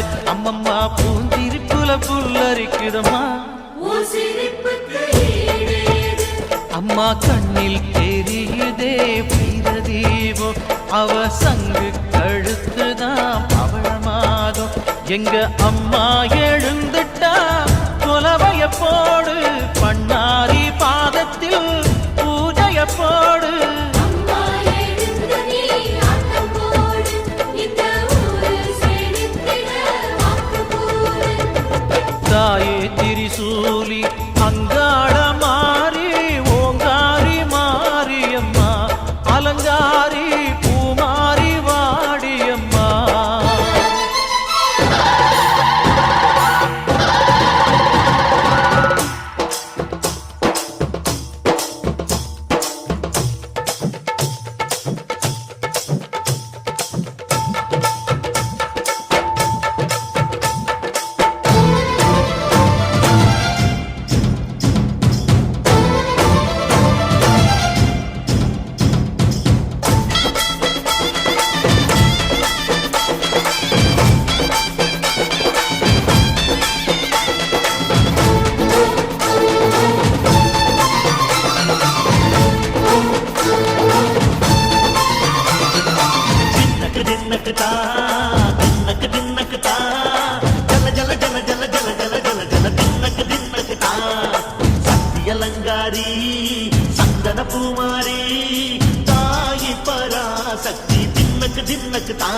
பாரு. அம்மம்மா பூஞ்சிருப்புல புல்லரிக்குதம்மா. அம்மா கண்ணில் தெரியுதே பிரதீபம் அவ சங்கு கழுத்துதான் பவழ மாதம் எங்க அம்மா எழுந்துட்டா கொலவைய போடு பண்ண దిన్నకటా దిన్నక దిన్నకటా. జల జల జల జల జల జల జల జల దిన్నక దిన్నకటా. సత్యలంగారి సందన పూమారి తాయి పరాశక్తి దిన్నక దిన్నకటా.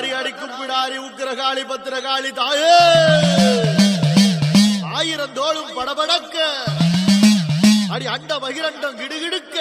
ஆரி அடிக்கும் பிடாரி உக்கிரகாளி பத்திரகாளி தாயே! ஆயிரம் தோளும் படபடக்க. அடி அண்ட பகிரண்டம் கிடுகிடுக்க.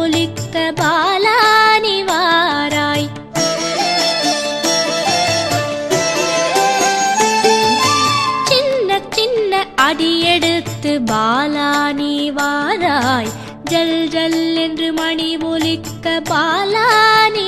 ஒலிக்க பாலானிவாராய் சின்ன சின்ன அடியெடுத்து பாலானிவாராய் ஜல் ஜல் என்று மணி ஒலிக்க பாலானிவாராய்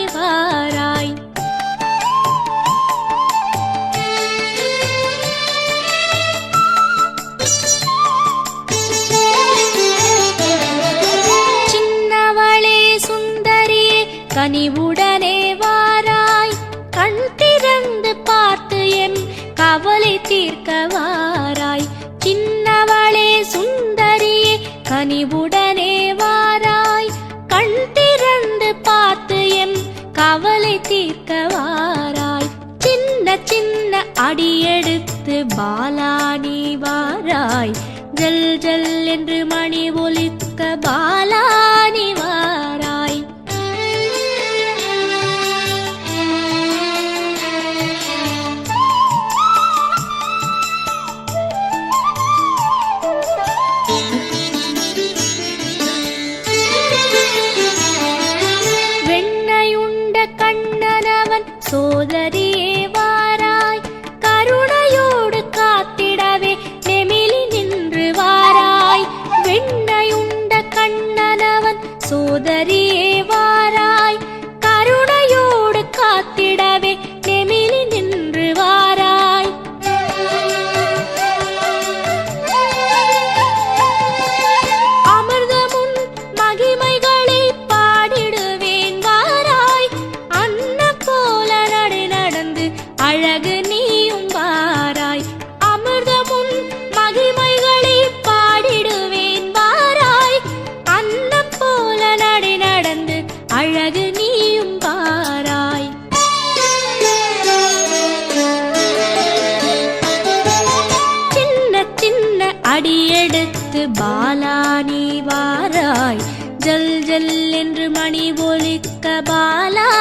கனிவுடனே வாராய். கண் திறந்து பார்த்து என் கவலை தீர்க்க வாராய். சின்னவளே சுந்தரியே கனிவுடனே வாராய். கண் திறந்து பார்த்து என் கவலை தீர்க்க வாராய். சின்ன சின்ன அடியெடுத்து பாலாடி வாராய். ஜல் ஜல் என்று மணி ஒலிக்க பாலானி வாராய். புரிவாராய் ஜல் ஜல் என்று மணி ஒலிக்க பாலா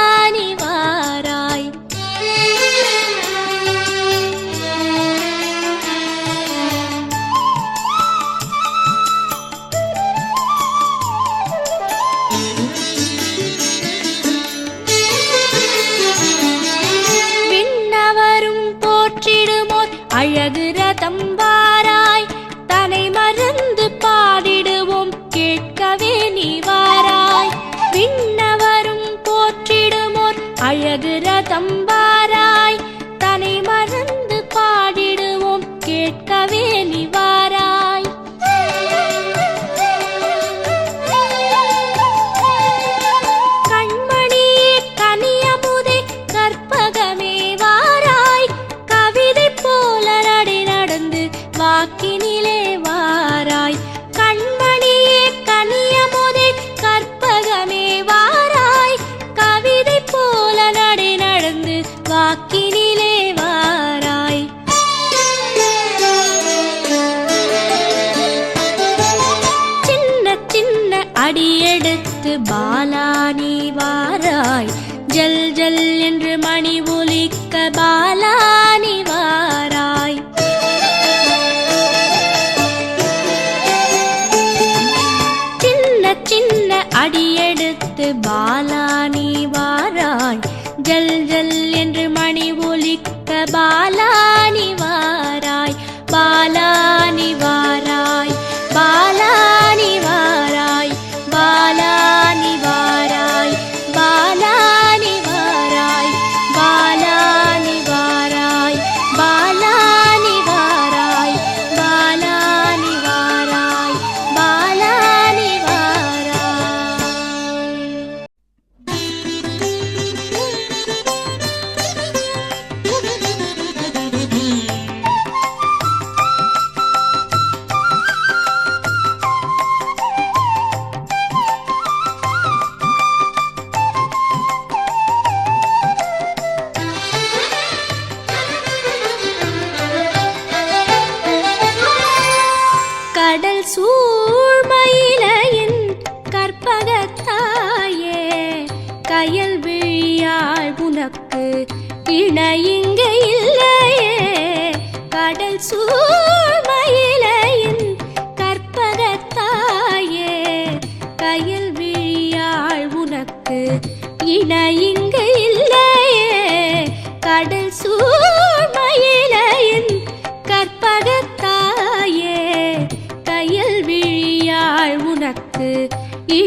பாலா நீ வாராய். ஜல் ஜல் என்று மணி ஒலிக்க பாலா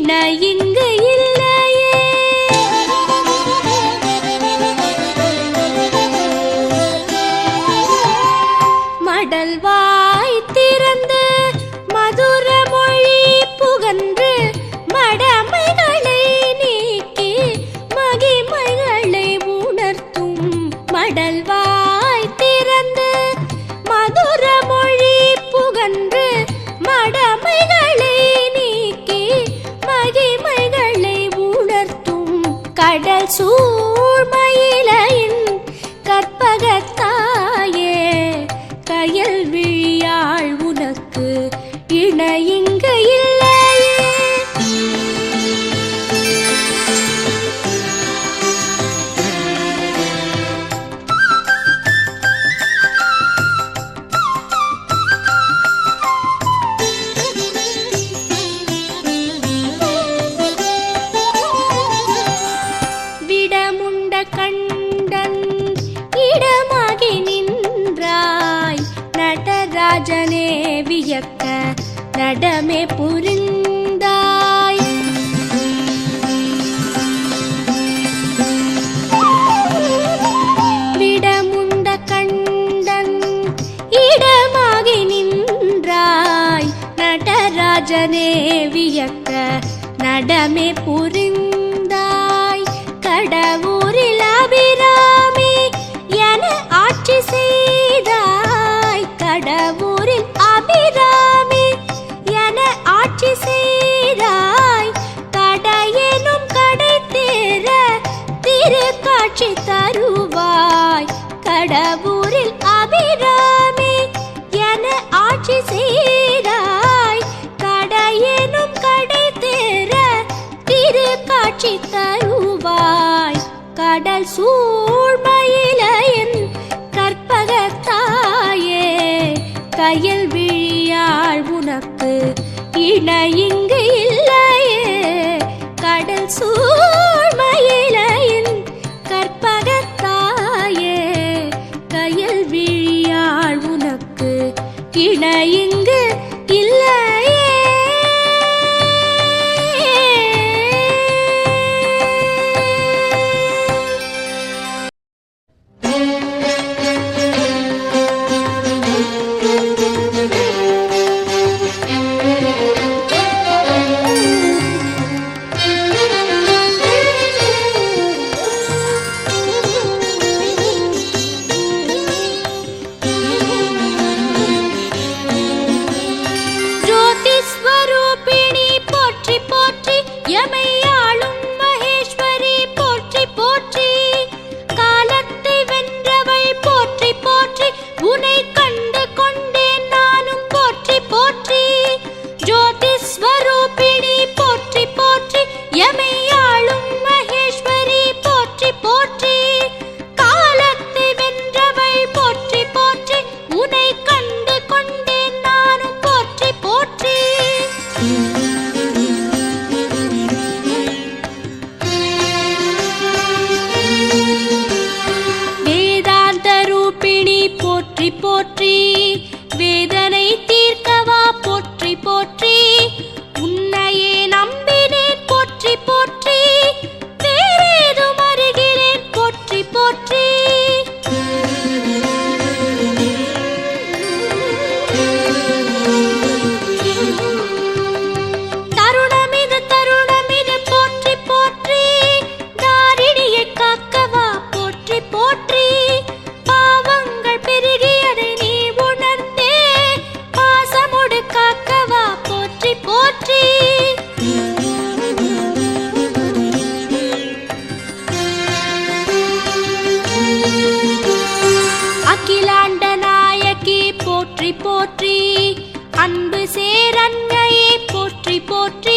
வினையின் விழியாள் உனக்கு இணையிங்க இல்லை ராஜனே வியக்க நடமே புரிந்து கடல் சூழ்மயிலையின் கற்பகத்தாயே கையில் விழியாள் உனக்கு இணையிங்கு இல்லை போற்றி போற்றி வேத போற்றி போற்றி. அன்பு சேரன்கையை போற்றி போற்றி.